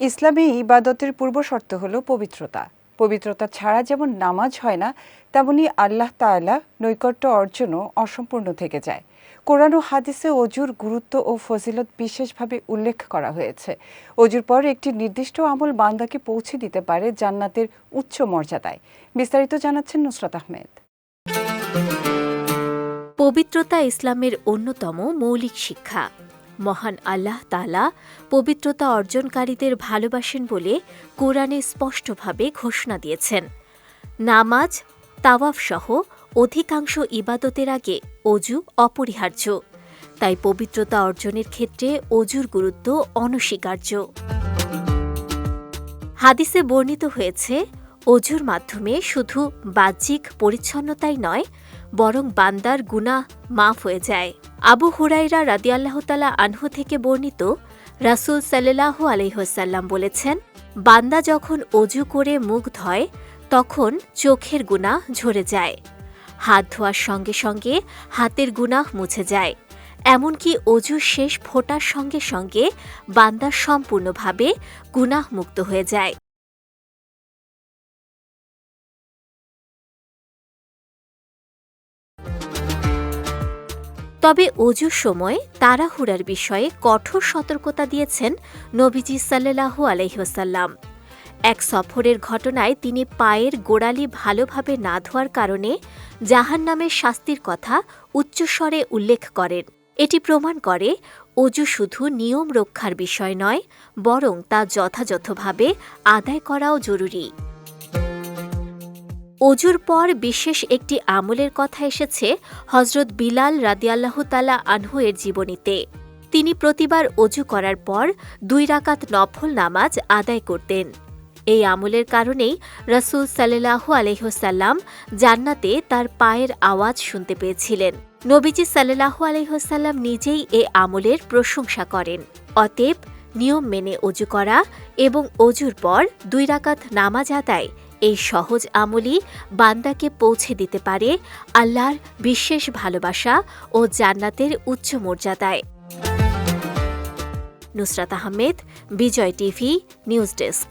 ইসলামে ইবাদতের পূর্ব শর্ত হল পবিত্রতা। পবিত্রতা ছাড়া যেমন নামাজ হয় না, তেমনি আল্লাহ তাআলা নৈকট্য অর্জনও অসম্পূর্ণ থেকে যায়। কোরআন ও হাদিসে অজুর গুরুত্ব ও ফজিলত বিশেষভাবে উল্লেখ করা হয়েছে। অজুর পর একটি নির্দিষ্ট আমল বান্দাকে পৌঁছে দিতে পারে জান্নাতের উচ্চ মর্যাদায়। বিস্তারিত জানাচ্ছেন নুসরাত আহমেদ। পবিত্রতা ইসলামের অন্যতম মৌলিক শিক্ষা। মহান আল্লাহ তালা পবিত্রতা অর্জনকারীদের ভালোবাসেন বলে কোরআনে স্পষ্টভাবে ঘোষণা দিয়েছেন। নামাজ, তাওয়াফ সহ অধিকাংশ ইবাদতের আগে অজু অপরিহার্য। তাই পবিত্রতা অর্জনের ক্ষেত্রে অজুর গুরুত্ব অনস্বীকার্য। হাদিসে বর্ণিত হয়েছে, অজুর মাধ্যমে শুধু বাহ্যিক পরিচ্ছন্নতাই নয় বরং বান্দার গুনাহ মাফ হয়ে যায়। আবু হুরাইরা রাদিয়াল্লাহতালা আনহু থেকে বর্ণিত রাসূল সাল্লাহ আলহ্লাম বলেছেন, বান্দা যখন অজু করে মুখ ধয়, তখন চোখের গুনাহ ঝরে যায়। হাত ধোয়ার সঙ্গে সঙ্গে হাতের গুনাহ মুছে যায়। এমনকি অজু শেষ ফোটার সঙ্গে সঙ্গে বান্দা সম্পূর্ণভাবে গুনাহ মুক্ত হয়ে যায়। তবে অজুর সময় তাড়াহুড়ার বিষয়ে কঠোর সতর্কতা দিয়েছেন নবীজি সাল্লাহু আলহ্লাম এক সফরের ঘটনায় তিনি পায়ের গোড়ালি ভালোভাবে না ধোয়ার কারণে জাহান নামের শাস্তির কথা উচ্চস্বরে উল্লেখ করেন। এটি প্রমাণ করে অজু শুধু নিয়ম রক্ষার বিষয় নয়, বরং তা যথাযথভাবে আদায় করাও জরুরি। অজুর পর বিশেষ একটি আমলের কথা এসেছে হজরত বিলাল রাদিয়াল্লাহ তালা আনহু এর জীবনীতে। তিনি প্রতিবার অজু করার পর দুই রাকাত নফল নামাজ আদায় করতেন। এই আমলের কারণেই রসুল সাল্লাহু আলহ্লাম জান্নাতে তার পায়ের আওয়াজ শুনতে পেয়েছিলেন। নবীজি সাল্লাহু আলহ্লাম নিজেই এ আমলের প্রশংসা করেন। অতএব নিয়ম মেনে অজু করা এবং অজুর পর দুই রাকাত নামাজ আদায় এই সহজ আমলই বান্দাকে পৌঁছে দিতে পারে আল্লাহর বিশেষ ভালোবাসা ও জান্নাতের উচ্চ মর্যাদায়। Nusrat Ahmed, Bijoy TV, news desk.